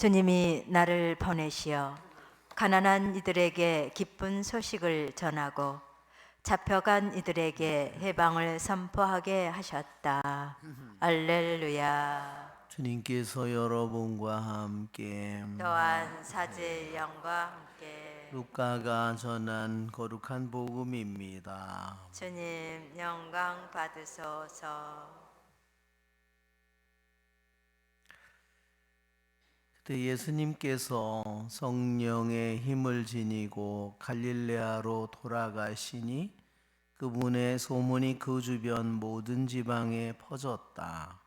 주님이 나를 보내시어 가난한 이들에게 기쁜 소식을 전하고 잡혀간 이들에게 해방을 선포하게 하셨다. 알렐루야. 주님께서 여러분과 함께 또한 사제 영과 함께 루카가 전한 거룩한 복음입니다. 주님 영광 받으소서. 그때 예수님께서 성령의 힘을 지니고 갈릴레아로 돌아가시니 그분의 소문이 그 주변 모든 지방에 퍼졌다.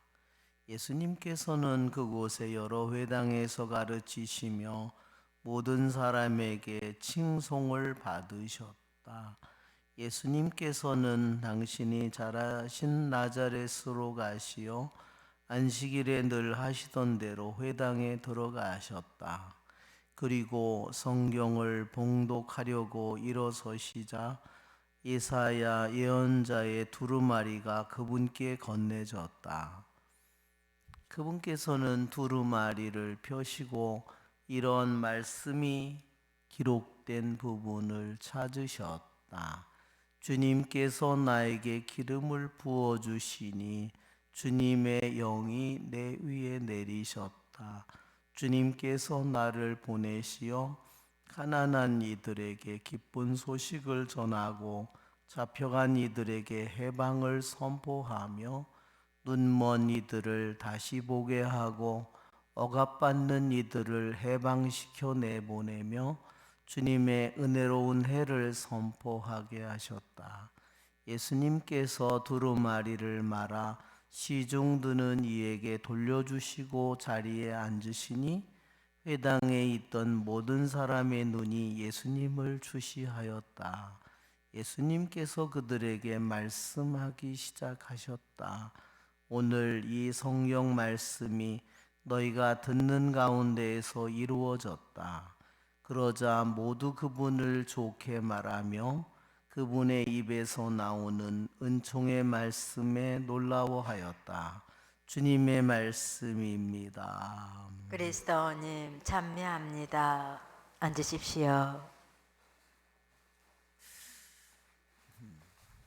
예수님께서는 그곳에 여러 회당에서 가르치시며 모든 사람에게 칭송을 받으셨다. 예수님께서는 당신이 자라신 나자렛으로 가시어 안식일에 늘 하시던 대로 회당에 들어가셨다. 그리고 성경을 봉독하려고 일어서시자 예사야 예언자의 두루마리가 그분께 건네졌다. 그분께서는 두루마리를 펴시고 이런 말씀이 기록된 부분을 찾으셨다. 주님께서 나에게 기름을 부어 주시니 주님의 영이 내 위에 내리셨다. 주님께서 나를 보내시어 가난한 이들에게 기쁜 소식을 전하고 잡혀간 이들에게 해방을 선포하며 눈먼 이들을 다시 보게 하고 억압받는 이들을 해방시켜 내보내며 주님의 은혜로운 해를 선포하게 하셨다. 예수님께서 두루마리를 말아 시중 드는 이에게 돌려주시고 자리에 앉으시니 회당에 있던 모든 사람의 눈이 예수님을 주시하였다. 예수님께서 그들에게 말씀하기 시작하셨다. 오늘 이 성경 말씀이 너희가 듣는 가운데에서 이루어졌다. 그러자 모두 그분을 좋게 말하며 그분의 입에서 나오는 은총의 말씀에 놀라워하였다. 주님의 말씀입니다. 그리스도님 찬미합니다. 앉으십시오.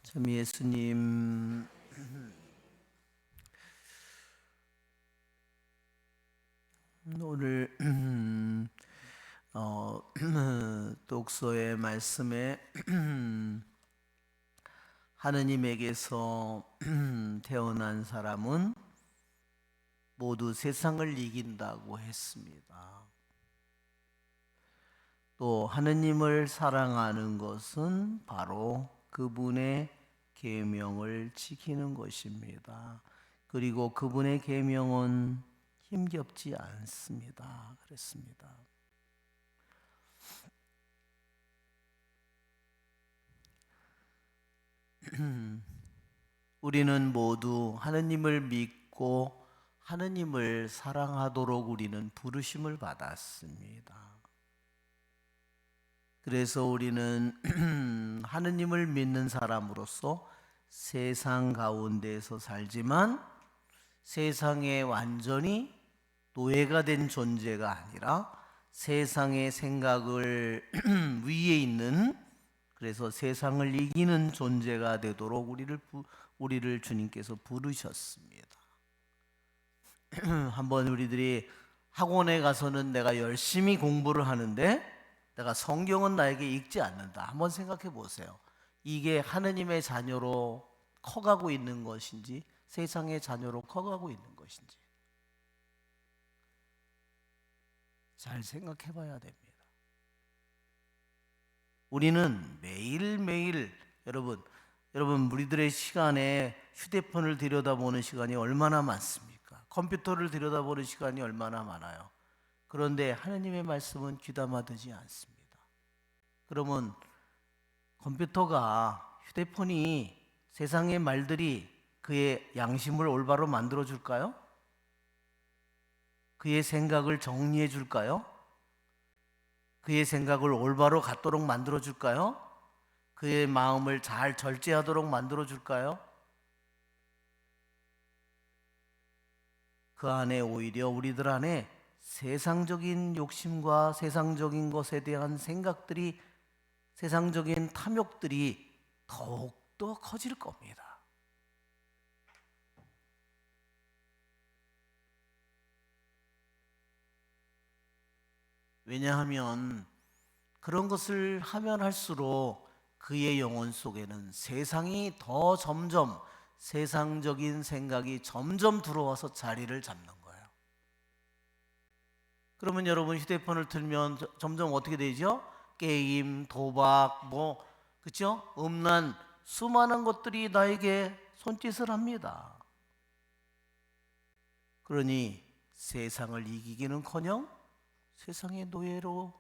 참 예수님 오늘 어, 독서의 말씀에 하느님에게서 태어난 사람은 모두 세상을 이긴다고 했습니다. 또 하느님을 사랑하는 것은 바로 그분의 계명을 지키는 것입니다. 그리고 그분의 계명은 힘겹지 않습니다. 그랬습니다. 우리는 모두 하느님을 믿고 하느님을 사랑하도록 우리는 부르심을 받았습니다. 그래서 우리는 하느님을 믿는 사람으로서 세상 가운데에서 살지만 세상에 완전히 노예가 된 존재가 아니라 세상의 생각을 위에 있는 그래서 세상을 이기는 존재가 되도록 우리를 부, 우리를 주님께서 부르셨습니다. 한번 우리들이 학원에 가서는 내가 열심히 공부를 하는데 내가 성경은 나에게 읽지 않는다. 한번 생각해 보세요. 이게 하느님의 자녀로 커가고 있는 것인지 세상의 자녀로 커가고 있는 것인지 잘 생각해 봐야 됩니다. 우리는 매일매일 여러분 여러분 우리들의 시간에 휴대폰을 들여다보는 시간이 얼마나 많습니까? 컴퓨터를 들여다보는 시간이 얼마나 많아요. 그런데 하나님의 말씀은 귀담아 듣지 않습니다. 그러면 컴퓨터가 휴대폰이 세상의 말들이 그의 양심을 올바로 만들어 줄까요? 그의 생각을 정리해 줄까요? 그의 생각을 올바로 갖도록 만들어 줄까요? 그의 마음을 잘 절제하도록 만들어 줄까요? 그 안에 오히려 우리들 안에 세상적인 욕심과 세상적인 것에 대한 생각들이 세상적인 탐욕들이 더욱더 커질 겁니다. 왜냐하면 그런 것을 하면 할수록 그의 영혼 속에는 세상이 더 점점 세상적인 생각이 점점 들어와서 자리를 잡는 거예요. 그러면 여러분 휴대폰을 틀면 저- 점점 어떻게 되죠? 게임, 도박, 뭐 그죠? 음란 수많은 것들이 나에게 손짓을 합니다. 그러니 세상을 이기기는커녕 세상의 노예로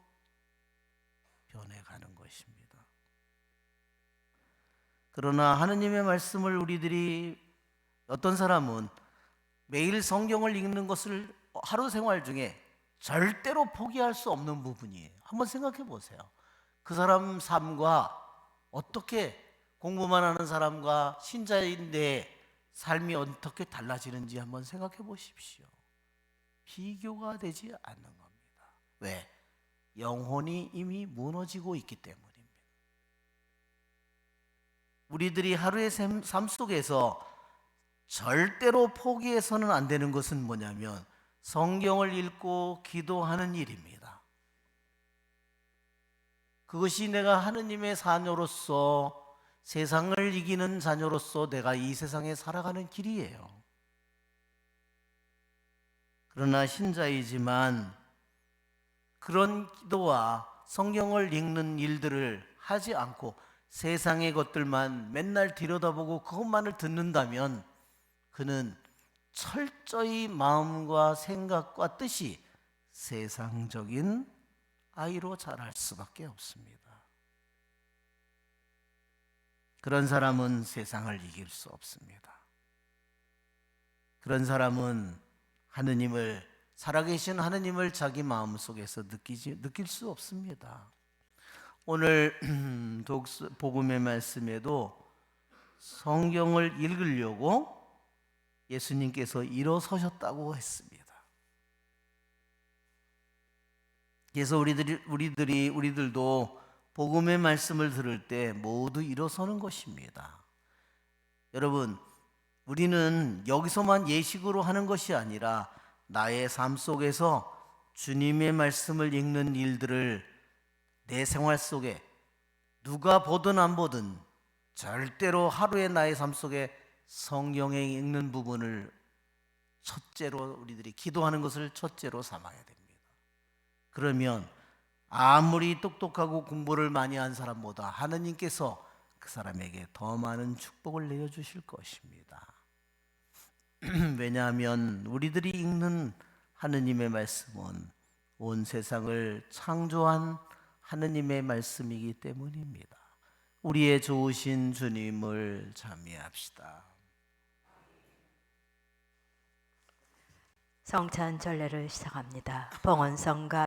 변해가는 것입니다. 그러나 하느님의 말씀을 우리들이 어떤 사람은 매일 성경을 읽는 것을 하루 생활 중에 절대로 포기할 수 없는 부분이에요. 한번 생각해 보세요. 그 사람 삶과 어떻게 공부만 하는 사람과 신자인데 삶이 어떻게 달라지는지 한번 생각해 보십시오. 비교가 되지 않는 겁니다. 왜? 영혼이 이미 무너지고 있기 때문입니다. 우리들이 하루의 삶- 삶 속에서 절대로 포기해서는 안 되는 것은 뭐냐면 성경을 읽고 기도하는 일입니다. 그것이 내가 하느님의 자녀로서 세상을 이기는 자녀로서 내가 이 세상에 살아가는 길이에요. 그러나 신자이지만 그런 기도와 성경을 읽는 일들을 하지 않고 세상의 것들만 맨날 들여다보고 그것만을 듣는다면 그는 철저히 마음과 생각과 뜻이 세상적인 아이로 자랄 수밖에 없습니다. 그런 사람은 세상을 이길 수 없습니다. 그런 사람은 하느님을 살아계신 하느님을 자기 마음 속에서 느끼지 느낄 수 없습니다. 오늘 독서 복음의 말씀에도 성경을 읽으려고 예수님께서 일어서셨다고 했습니다. 그래서 우리들이 우리들이 우리들도 복음의 말씀을 들을 때 모두 일어서는 것입니다. 여러분, 우리는 여기서만 예식으로 하는 것이 아니라 나의 삶 속에서 주님의 말씀을 읽는 일들을 내 생활 속에 누가 보든 안 보든 절대로 하루의 나의 삶 속에 성경에 읽는 부분을 첫째로 우리들이 기도하는 것을 첫째로 삼아야 됩니다. 그러면 아무리 똑똑하고 공부를 많이 한 사람보다 하느님께서 그 사람에게 더 많은 축복을 내려주실 것입니다. 왜냐하면 우리들이 읽는 하느님의 말씀은 온 세상을 창조한 하느님의 말씀이기 때문입니다. 우리의 좋으신 주님을 찬미합시다. 성찬 전례를 시작합니다. 봉헌성가